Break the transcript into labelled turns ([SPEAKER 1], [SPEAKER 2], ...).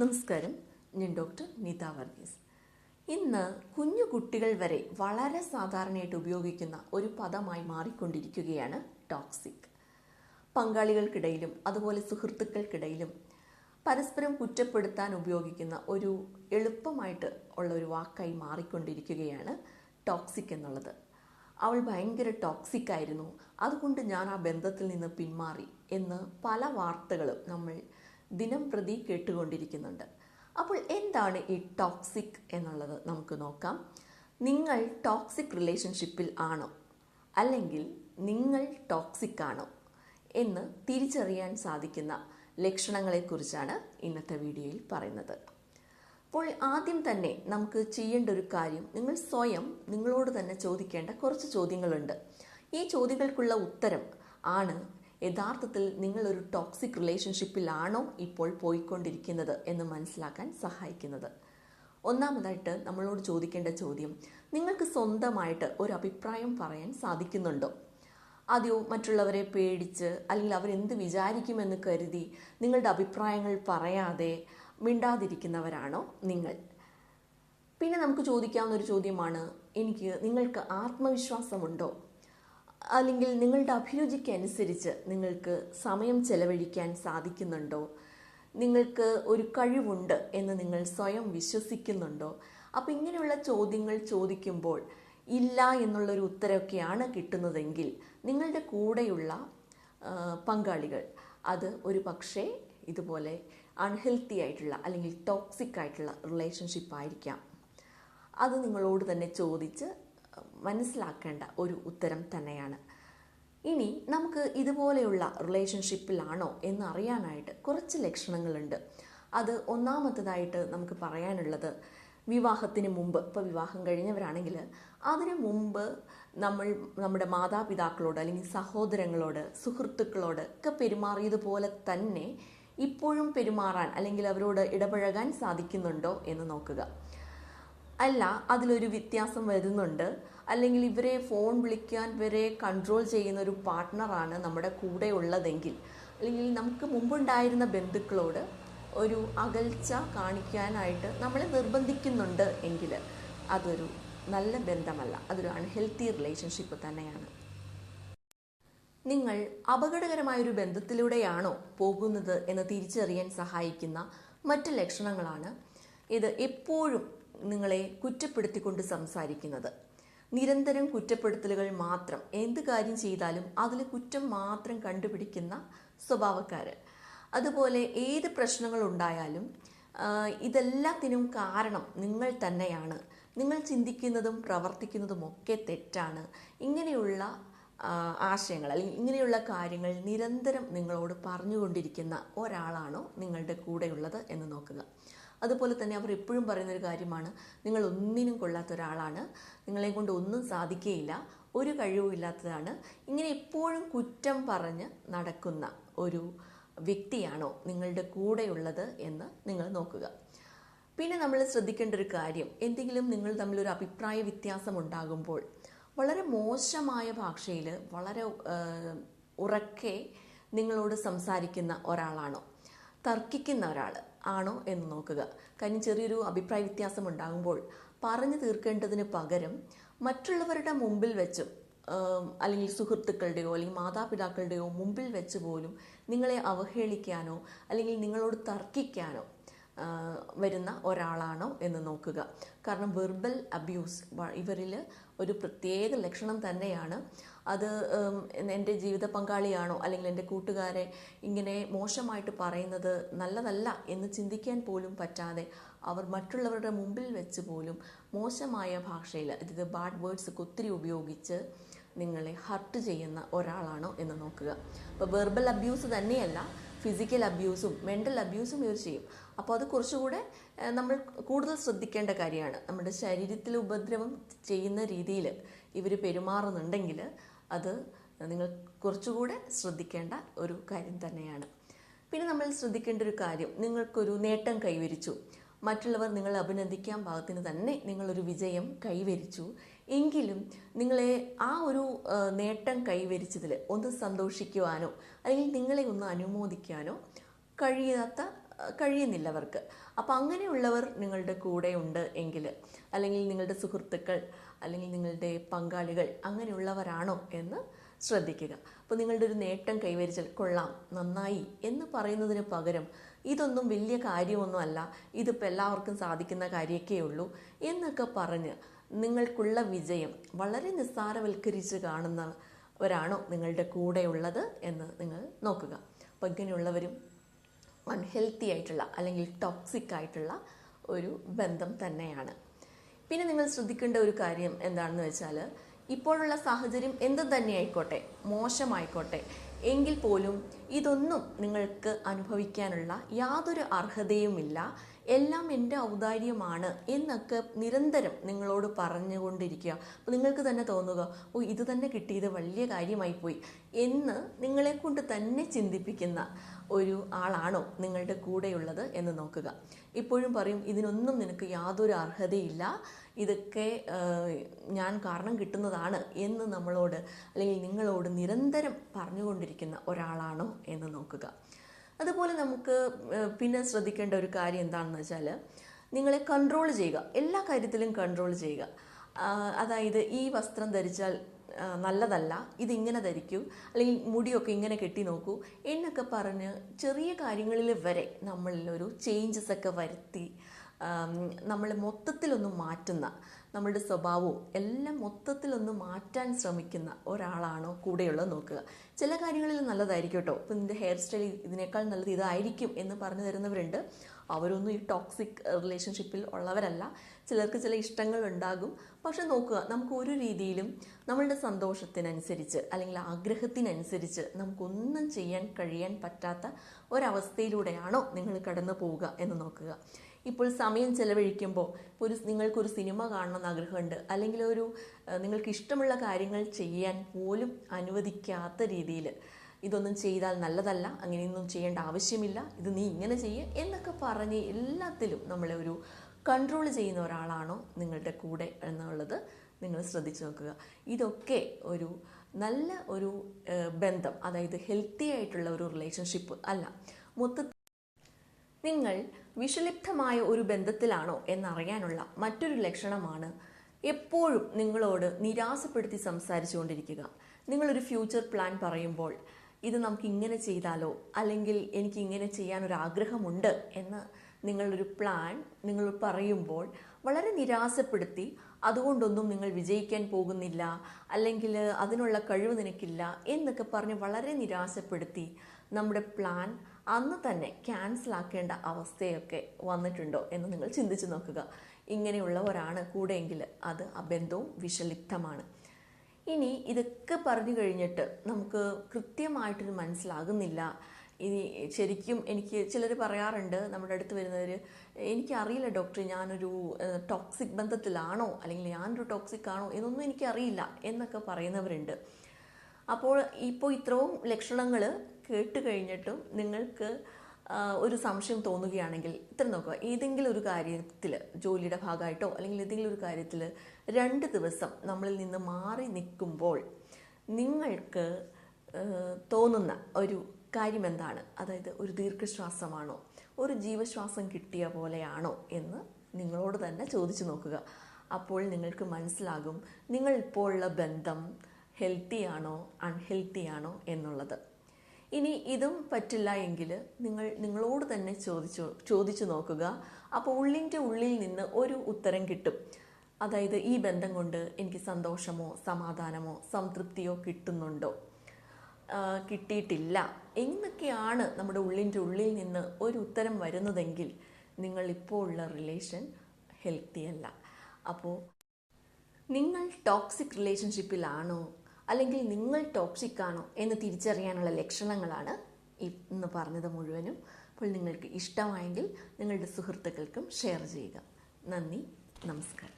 [SPEAKER 1] നമസ്കാരം. ഞാൻ ഡോക്ടർ നീത വർഗീസ്. ഇന്ന് കുഞ്ഞു കുട്ടികൾ വരെ വളരെ സാധാരണയായിട്ട് ഉപയോഗിക്കുന്ന ഒരു പദമായി മാറിക്കൊണ്ടിരിക്കുകയാണ് ടോക്സിക്. പങ്കാളികൾക്കിടയിലും അതുപോലെ സുഹൃത്തുക്കൾക്കിടയിലും പരസ്പരം കുറ്റപ്പെടുത്താൻ ഉപയോഗിക്കുന്ന ഒരു എളുപ്പമായിട്ട് ഉള്ള ഒരു വാക്കായി മാറിക്കൊണ്ടിരിക്കുകയാണ് ടോക്സിക് എന്നുള്ളത്. അവൾ ഭയങ്കര ടോക്സിക് ആയിരുന്നു. അതുകൊണ്ട് ഞാൻ ആ ബന്ധത്തിൽ നിന്ന് പിന്മാറി എന്ന് പല വാർത്തകളും നമ്മൾ ദിനം പ്രതി കേട്ടുകൊണ്ടിരിക്കുന്നുണ്ട്. അപ്പോൾ എന്താണ് ഈ ടോക്സിക് എന്നുള്ളത് നമുക്ക് നോക്കാം. നിങ്ങൾ ടോക്സിക് റിലേഷൻഷിപ്പിൽ ആണോ? അല്ലെങ്കിൽ നിങ്ങൾ ടോക്സിക് ആണോ? എന്ന് തിരിച്ചറിയാൻ സാധിക്കുന്ന ലക്ഷണങ്ങളെക്കുറിച്ചാണ് ഇന്നത്തെ വീഡിയോയിൽ പറയുന്നത്. അപ്പോൾ ആദ്യം തന്നെ നമുക്ക് ചെയ്യേണ്ട ഒരു കാര്യം നിങ്ങൾ സ്വയം നിങ്ങളോട് തന്നെ ചോദിക്കേണ്ട കുറച്ച് ചോദ്യങ്ങളുണ്ട്. ഈ ചോദ്യങ്ങൾക്കുള്ള ഉത്തരം ആണ് യഥാർത്ഥത്തിൽ നിങ്ങളൊരു ടോക്സിക് റിലേഷൻഷിപ്പിലാണോ ഇപ്പോൾ പോയിക്കൊണ്ടിരിക്കുന്നത് എന്ന് മനസ്സിലാക്കാൻ സഹായിക്കുന്നത്. ഒന്നാമതായിട്ട് നമ്മളോട് ചോദിക്കേണ്ട ചോദ്യം നിങ്ങൾക്ക് സ്വന്തമായിട്ട് ഒരു അഭിപ്രായം പറയാൻ സാധിക്കുന്നുണ്ടോ? ആദ്യവും മറ്റുള്ളവരെ പേടിച്ച് അല്ലെങ്കിൽ അവരെന്ത് വിചാരിക്കുമെന്ന് കരുതി നിങ്ങളുടെ അഭിപ്രായങ്ങൾ പറയാതെ മിണ്ടാതിരിക്കുന്നവരാണോ നിങ്ങൾ? പിന്നെ നമുക്ക് ചോദിക്കാവുന്ന ഒരു ചോദ്യമാണ് എനിക്ക് നിങ്ങൾക്ക് ആത്മവിശ്വാസമുണ്ടോ? അല്ലെങ്കിൽ നിങ്ങളുടെ അഭിരുചിക്ക് അനുസരിച്ച് നിങ്ങൾക്ക് സമയം ചെലവഴിക്കാൻ സാധിക്കുന്നുണ്ടോ? നിങ്ങൾക്ക് ഒരു കഴിവുണ്ട് എന്ന് നിങ്ങൾ സ്വയം വിശ്വസിക്കുന്നുണ്ടോ? അപ്പം ഇങ്ങനെയുള്ള ചോദ്യങ്ങൾ ചോദിക്കുമ്പോൾ ഇല്ല എന്നുള്ളൊരു ഉത്തരമൊക്കെയാണ് കിട്ടുന്നതെങ്കിൽ നിങ്ങളുടെ കൂടെയുള്ള പങ്കാളികൾ അത് ഒരു പക്ഷേ ഇതുപോലെ അൺഹെൽത്തി ആയിട്ടുള്ള അല്ലെങ്കിൽ ടോക്സിക് ആയിട്ടുള്ള റിലേഷൻഷിപ്പ് ആയിരിക്കാം. അത് നിങ്ങളോട് തന്നെ ചോദിച്ച് മനസ്സിലാക്കേണ്ട ഒരു ഉത്തരം തന്നെയാണ്. ഇനി നമുക്ക് ഇതുപോലെയുള്ള റിലേഷൻഷിപ്പിലാണോ എന്ന് അറിയാനായിട്ട് കുറച്ച് ലക്ഷണങ്ങളുണ്ട്. അത് ഒന്നാമത്തതായിട്ട് നമുക്ക് പറയാനുള്ളത് വിവാഹത്തിന് മുമ്പ്. ഇപ്പോൾ വിവാഹം കഴിഞ്ഞവരാണെങ്കിൽ അതിനു മുമ്പ് നമ്മൾ നമ്മുടെ മാതാപിതാക്കളോട് അല്ലെങ്കിൽ സഹോദരങ്ങളോട് സുഹൃത്തുക്കളോട് ഒക്കെ പെരുമാറിയതുപോലെ തന്നെ ഇപ്പോഴും പെരുമാറാൻ അല്ലെങ്കിൽ അവരോട് ഇടപഴകാൻ സാധിക്കുന്നുണ്ടോ എന്ന് നോക്കുക. അല്ല അതിലൊരു വ്യത്യാസം വരുന്നുണ്ട്. അല്ലെങ്കിൽ ഇവരെ ഫോൺ വിളിക്കാൻ വരെ കൺട്രോൾ ചെയ്യുന്ന ഒരു പാർട്ട്ണറാണ് നമ്മുടെ കൂടെ ഉള്ളതെങ്കിൽ. അല്ലെങ്കിൽ നമുക്ക് മുമ്പുണ്ടായിരുന്ന ബന്ധുക്കളോട് ഒരു അകൽച്ച കാണിക്കാനായിട്ട് നമ്മളെ നിർബന്ധിക്കുന്നുണ്ട് എങ്കിൽ അതൊരു നല്ല ബന്ധമല്ല. അതൊരു അൺഹെൽത്തി റിലേഷൻഷിപ്പ് തന്നെയാണ്. നിങ്ങൾ അപകടകരമായൊരു ബന്ധത്തിലൂടെയാണോ പോകുന്നത് എന്ന് തിരിച്ചറിയാൻ സഹായിക്കുന്ന മറ്റ് ലക്ഷണങ്ങളാണ്. ഇത് എപ്പോഴും നിങ്ങളെ കുറ്റപ്പെടുത്തിക്കൊണ്ട് സംസാരിക്കുന്നത്. നിരന്തരം കുറ്റപ്പെടുത്തലുകൾ മാത്രം എന്ത് കാര്യം ചെയ്താലും അതിൽ കുറ്റം മാത്രം കണ്ടുപിടിക്കുന്ന സ്വഭാവക്കാർ അതുപോലെ ഏത് പ്രശ്നങ്ങൾ ഉണ്ടായാലും ഇതെല്ലാത്തിനും കാരണം നിങ്ങൾ തന്നെയാണ്. നിങ്ങൾ ചിന്തിക്കുന്നതും പ്രവർത്തിക്കുന്നതും ഒക്കെ തെറ്റാണ്. ഇങ്ങനെയുള്ള ആശയങ്ങൾ അല്ലെങ്കിൽ ഇങ്ങനെയുള്ള കാര്യങ്ങൾ നിരന്തരം നിങ്ങളോട് പറഞ്ഞുകൊണ്ടിരിക്കുന്ന ഒരാളാണോ നിങ്ങളുടെ കൂടെയുള്ളത് എന്ന് നോക്കുക. അതുപോലെ തന്നെ അവർ എപ്പോഴും പറയുന്നൊരു കാര്യമാണ് നിങ്ങൾ ഒന്നിനും കൊള്ളാത്ത ഒരാളാണ് നിങ്ങളെ കൊണ്ട് ഒന്നും സാധിക്കുകയില്ല ഒരു കഴിവും ഇല്ലാത്തതാണ്. ഇങ്ങനെ എപ്പോഴും കുറ്റം പറഞ്ഞ് നടക്കുന്ന ഒരു വ്യക്തിയാണോ നിങ്ങളുടെ കൂടെയുള്ളത് എന്ന് നിങ്ങൾ നോക്കുക. പിന്നെ നമ്മൾ ശ്രദ്ധിക്കേണ്ട ഒരു കാര്യം എന്തെങ്കിലും നിങ്ങൾ തമ്മിലൊരു അഭിപ്രായ വ്യത്യാസം ഉണ്ടാകുമ്പോൾ വളരെ മോശമായ ഭാഷയിൽ വളരെ ഉറക്കെ നിങ്ങളോട് സംസാരിക്കുന്ന ഒരാളാണോ? തർക്കിക്കുന്ന ഒരാൾ ആണോ എന്ന് നോക്കുക. കാര്യം ചെറിയൊരു അഭിപ്രായ വ്യത്യാസം ഉണ്ടാകുമ്പോൾ പറഞ്ഞു തീർക്കേണ്ടതിന് പകരം മറ്റുള്ളവരുടെ മുമ്പിൽ വെച്ചും അല്ലെങ്കിൽ സുഹൃത്തുക്കളുടെയോ അല്ലെങ്കിൽ മാതാപിതാക്കളുടെയോ മുമ്പിൽ വെച്ച് പോലും നിങ്ങളെ അവഹേളിക്കാനോ അല്ലെങ്കിൽ നിങ്ങളോട് തർക്കിക്കാനോ വരുന്ന ഒരാളാണോ എന്ന് നോക്കുക. കാരണം വെർബൽ അബ്യൂസ് ഇവരിൽ ഒരു പ്രത്യേക ലക്ഷണം തന്നെയാണ്. അത് എന്റെ ജീവിത പങ്കാളിയാണോ അല്ലെങ്കിൽ എന്റെ കൂട്ടുകാരെ ഇങ്ങനെ മോശമായിട്ട് പറയുന്നത് നല്ലതല്ല എന്ന് ചിന്തിക്കാൻ പോലും പറ്റാതെ അവർ മറ്റുള്ളവരുടെ മുമ്പിൽ വെച്ച് പോലും മോശമായ ഭാഷയിൽ അതായത് ബാഡ് വേർഡ്സ് ഒക്കെ ഒത്തിരി ഉപയോഗിച്ച് നിങ്ങളെ ഹർട്ട് ചെയ്യുന്ന ഒരാളാണോ എന്ന് നോക്കുക. അപ്പോൾ വെർബൽ അബ്യൂസ് തന്നെയല്ല ഫിസിക്കൽ അബ്യൂസും മെന്റൽ അബ്യൂസും ഇവർ ചെയ്യും. അപ്പോൾ അത് കുറച്ചുകൂടെ നമ്മൾ കൂടുതൽ ശ്രദ്ധിക്കേണ്ട കാര്യമാണ്. നമ്മുടെ ശരീരത്തിൽ ഉപദ്രവം ചെയ്യുന്ന രീതിയിൽ ഇവർ പെരുമാറുന്നുണ്ടെങ്കിൽ അത് നിങ്ങൾ കുറച്ചുകൂടെ ശ്രദ്ധിക്കേണ്ട ഒരു കാര്യം തന്നെയാണ്. പിന്നെ നമ്മൾ ശ്രദ്ധിക്കേണ്ട ഒരു കാര്യം നിങ്ങൾക്കൊരു നേട്ടം കൈവരിച്ചു. മറ്റുള്ളവർ നിങ്ങളെ അഭിനന്ദിക്കാൻ ഭാഗത്തിന് തന്നെ നിങ്ങളൊരു വിജയം കൈവരിച്ചു. എങ്കിലും നിങ്ങളെ ആ ഒരു നേട്ടം കൈവരിച്ചതിൽ ഒന്ന് സന്തോഷിക്കുവാനോ അല്ലെങ്കിൽ നിങ്ങളെ ഒന്ന് അനുമോദിക്കാനോ കഴിയാത്ത കഴിയുന്നില്ല അവർക്ക് അപ്പം അങ്ങനെയുള്ളവർ നിങ്ങളുടെ കൂടെ ഉണ്ട് എങ്കിൽ അല്ലെങ്കിൽ നിങ്ങളുടെ സുഹൃത്തുക്കൾ അല്ലെങ്കിൽ നിങ്ങളുടെ പങ്കാളികൾ അങ്ങനെയുള്ളവരാണോ എന്ന് ശ്രദ്ധിക്കുക. അപ്പോൾ നിങ്ങളുടെ ഒരു നേട്ടം കൈവരിച്ചാൽ കൊള്ളാം നന്നായി എന്ന് പറയുന്നതിന് പകരം ഇതൊന്നും വലിയ കാര്യമൊന്നുമല്ല ഇതിപ്പോൾ എല്ലാവർക്കും സാധിക്കുന്ന കാര്യമൊക്കെ ഉള്ളൂ എന്നൊക്കെ പറഞ്ഞ് നിങ്ങൾക്കുള്ള വിജയം വളരെ നിസ്സാരവൽക്കരിച്ച് കാണുന്നവരാണോ നിങ്ങളുടെ കൂടെയുള്ളത് എന്ന് നിങ്ങൾ നോക്കുക. അപ്പോൾ ഇങ്ങനെയുള്ളവരും അൺഹെൽത്തി ആയിട്ടുള്ള അല്ലെങ്കിൽ ടോക്സിക് ആയിട്ടുള്ള ഒരു ബന്ധം തന്നെയാണ്. പിന്നെ നിങ്ങൾ ശ്രദ്ധിക്കേണ്ട ഒരു കാര്യം എന്താണെന്ന് വെച്ചാൽ ഇപ്പോഴുള്ള സാഹചര്യം എന്ത് തന്നെ ആയിക്കോട്ടെ മോശമായിക്കോട്ടെ എങ്കിൽ പോലും ഇതൊന്നും നിങ്ങൾക്ക് അനുഭവിക്കാനുള്ള യാതൊരു അർഹതയുമില്ല. എല്ലാം എന്റെ ഔദാര്യമാണ് എന്നൊക്കെ നിരന്തരം നിങ്ങളോട് പറഞ്ഞുകൊണ്ടിരിക്കുക. അപ്പോൾ നിങ്ങൾക്ക് തന്നെ തോന്നുക ഓ ഇത് തന്നെ കിട്ടിയത് വലിയ കാര്യമായി പോയി. എന്ന് നിങ്ങളെക്കൊണ്ട് തന്നെ ചിന്തിപ്പിക്കുന്ന ഒരു ആളാണോ നിങ്ങളുടെ കൂടെയുള്ളത് എന്ന് നോക്കുക. ഇപ്പോഴും പറയും ഇതിനൊന്നും നിനക്ക് യാതൊരു അർഹതയില്ല. ഇതൊക്കെ ഞാൻ കാരണം കിട്ടുന്നതാണ് എന്ന് നമ്മളോട് അല്ലെങ്കിൽ നിങ്ങളോട് നിരന്തരം പറഞ്ഞുകൊണ്ടിരിക്കുന്ന ഒരാളാണോ എന്ന് നോക്കുക. അതുപോലെ നമുക്ക് പിന്നെ ശ്രദ്ധിക്കേണ്ട ഒരു കാര്യം എന്താണെന്ന് വെച്ചാൽ നിങ്ങളെ കൺട്രോൾ ചെയ്യുക. എല്ലാ കാര്യത്തിലും കൺട്രോൾ ചെയ്യുക. അതായത് ഈ വസ്ത്രം ധരിച്ചാൽ നല്ലതല്ല ഇതിങ്ങനെ ധരിക്കൂ അല്ലെങ്കിൽ മുടിയൊക്കെ ഇങ്ങനെ കെട്ടി നോക്കൂ എന്നൊക്കെ പറഞ്ഞ് ചെറിയ കാര്യങ്ങളിൽ വരെ നമ്മളിലൊരു ചേഞ്ചസ് ഒക്കെ വരുത്തി നമ്മൾ മൊത്തത്തിലൊന്ന് മാറ്റുന്ന നമ്മളുടെ സ്വഭാവവും എല്ലാം മൊത്തത്തിലൊന്ന് മാറ്റാൻ ശ്രമിക്കുന്ന ഒരാളാണോ കൂടെയുള്ളത് നോക്കുക. ചില കാര്യങ്ങളിൽ നല്ലതായിരിക്കും കേട്ടോ. ഇപ്പം നിന്റെ ഹെയർ സ്റ്റൈൽ ഇതിനേക്കാൾ നല്ലത് ഇതായിരിക്കും എന്ന് പറഞ്ഞു തരുന്നവരുണ്ട്. അവരൊന്നും ഈ ടോക്സിക് റിലേഷൻഷിപ്പിൽ ഉള്ളവരല്ല. ചിലർക്ക് ചില ഇഷ്ടങ്ങൾ ഉണ്ടാകും. പക്ഷെ നോക്കുക നമുക്ക് ഒരു രീതിയിലും നമ്മളുടെ സന്തോഷത്തിനനുസരിച്ച് അല്ലെങ്കിൽ ആഗ്രഹത്തിനനുസരിച്ച് നമുക്കൊന്നും ചെയ്യാൻ കഴിയാൻ പറ്റാത്ത ഒരവസ്ഥയിലൂടെയാണോ നിങ്ങൾ കടന്നു പോവുക എന്ന് നോക്കുക. ഇപ്പോൾ സമയം ചെലവഴിക്കുമ്പോൾ ഒരു നിങ്ങൾക്കൊരു സിനിമ കാണണമെന്ന് ആഗ്രഹമുണ്ട്. അല്ലെങ്കിൽ ഒരു നിങ്ങൾക്ക് ഇഷ്ടമുള്ള കാര്യങ്ങൾ ചെയ്യാൻ പോലും അനുവദിക്കാത്ത രീതിയിൽ ഇതൊന്നും ചെയ്താൽ നല്ലതല്ല അങ്ങനെയൊന്നും ചെയ്യേണ്ട ആവശ്യമില്ല ഇത് നീ ഇങ്ങനെ ചെയ്യുക എന്നൊക്കെ പറഞ്ഞ് എല്ലാത്തിലും നമ്മളെ ഒരു കൺട്രോൾ ചെയ്യുന്ന ഒരാളാണോ നിങ്ങളുടെ കൂടെ എന്നുള്ളത് നിങ്ങൾ ശ്രദ്ധിച്ചു നോക്കുക. ഇതൊക്കെ ഒരു നല്ല ഒരു ബന്ധം അതായത് ഹെൽത്തി ആയിട്ടുള്ള ഒരു റിലേഷൻഷിപ്പ് അല്ല. മൊത്തത്തിൽ നിങ്ങൾ വിഷലിപ്തമായ ഒരു ബന്ധത്തിലാണോ എന്നറിയാനുള്ള മറ്റൊരു ലക്ഷണമാണ് എപ്പോഴും നിങ്ങളോട് നിരാശപ്പെടുത്തി സംസാരിച്ചുകൊണ്ടിരിക്കുക. നിങ്ങളൊരു ഫ്യൂച്ചർ പ്ലാൻ പറയുമ്പോൾ ഇത് നമുക്ക് ഇങ്ങനെ ചെയ്താലോ? അല്ലെങ്കിൽ എനിക്ക് ഇങ്ങനെ ചെയ്യാൻ ഒരു ആഗ്രഹമുണ്ട് എന്ന് നിങ്ങളൊരു പ്ലാൻ നിങ്ങൾ പറയുമ്പോൾ വളരെ നിരാശപ്പെടുത്തി അതുകൊണ്ടൊന്നും നിങ്ങൾ വിജയിക്കാൻ പോകുന്നില്ല അല്ലെങ്കിൽ അതിനുള്ള കഴിവ് നിനക്കില്ല എന്നൊക്കെ പറഞ്ഞ് വളരെ നിരാശപ്പെടുത്തി നമ്മുടെ പ്ലാൻ അന്ന് തന്നെ ക്യാൻസൽ ആക്കേണ്ട അവസ്ഥയൊക്കെ വന്നിട്ടുണ്ടോ എന്ന് നിങ്ങൾ ചിന്തിച്ചു നോക്കുക. ഇങ്ങനെയുള്ളവരാണ് കൂടെയെങ്കിൽ അത് ആ ബന്ധവും വിഷലിപ്തമാണ്. ഇനി ഇതൊക്കെ പറഞ്ഞു കഴിഞ്ഞിട്ട് നമുക്ക് കൃത്യമായിട്ടൊരു മനസ്സിലാകുന്നില്ല. ഇനി ശരിക്കും എനിക്ക് ചിലർ പറയാറുണ്ട് നമ്മുടെ അടുത്ത് വരുന്നവർ എനിക്കറിയില്ല ഡോക്ടർ ഞാനൊരു ടോക്സിക് ബന്ധത്തിലാണോ? അല്ലെങ്കിൽ ഞാനൊരു ടോക്സിക് ആണോ? എന്നൊന്നും എനിക്കറിയില്ല എന്നൊക്കെ പറയുന്നവരുണ്ട്. അപ്പോൾ ഇപ്പോൾ ഇത്രയും ലക്ഷണങ്ങൾ കേട്ട് കഴിഞ്ഞിട്ടും നിങ്ങൾക്ക് ഒരു സംശയം തോന്നുകയാണെങ്കിൽ ഇത്ര നോക്കുക. ഏതെങ്കിലും ഒരു കാര്യത്തിൽ ജോലിയുടെ ഭാഗമായിട്ടോ അല്ലെങ്കിൽ ഏതെങ്കിലും ഒരു കാര്യത്തിൽ രണ്ട് ദിവസം നമ്മളിൽ നിന്ന് മാറി നിൽക്കുമ്പോൾ നിങ്ങൾക്ക് തോന്നുന്ന ഒരു കാര്യം എന്താണ് അതായത് ഒരു ദീർഘശ്വാസമാണോ? ഒരു ജീവശ്വാസം കിട്ടിയ പോലെയാണോ എന്ന് നിങ്ങളോട് തന്നെ ചോദിച്ചു നോക്കുക. അപ്പോൾ നിങ്ങൾക്ക് മനസ്സിലാകും നിങ്ങൾ ഇപ്പോൾ ഉള്ള ബന്ധം ഹെൽത്തി ആണോ അൺഹെൽത്തി ആണോ എന്നുള്ളത്. ഇനി ഇതും പറ്റില്ല എങ്കിൽ നിങ്ങൾ നിങ്ങളോട് തന്നെ ചോദിച്ചു ചോദിച്ചു നോക്കുക. അപ്പോൾ ഉള്ളിന്റെ ഉള്ളിൽ നിന്ന് ഒരു ഉത്തരം കിട്ടും. അതായത് ഈ ബന്ധം കൊണ്ട് എനിക്ക് സന്തോഷമോ സമാധാനമോ സംതൃപ്തിയോ കിട്ടുന്നുണ്ടോ? കിട്ടിയിട്ടില്ല എന്നൊക്കെയാണ് നമ്മുടെ ഉള്ളിന്റെ ഉള്ളിൽ നിന്ന് ഒരു ഉത്തരം വരുന്നതെങ്കിൽ നിങ്ങൾ ഇപ്പോൾ ഉള്ള റിലേഷൻ ഹെൽത്തി അല്ല അപ്പോൾ നിങ്ങൾ ടോക്സിക് റിലേഷൻഷിപ്പിലാണോ അല്ലെങ്കിൽ നിങ്ങൾ ടോക്സിക് ആണോ എന്ന് തിരിച്ചറിയാനുള്ള ലക്ഷണങ്ങളാണ് ഇന്ന് പറഞ്ഞത് മുഴുവനും. അപ്പോൾ നിങ്ങൾക്ക് ഇഷ്ടമായെങ്കിൽ നിങ്ങളുടെ സുഹൃത്തുക്കൾക്കും ഷെയർ ചെയ്യുക. നന്ദി നമസ്കാരം.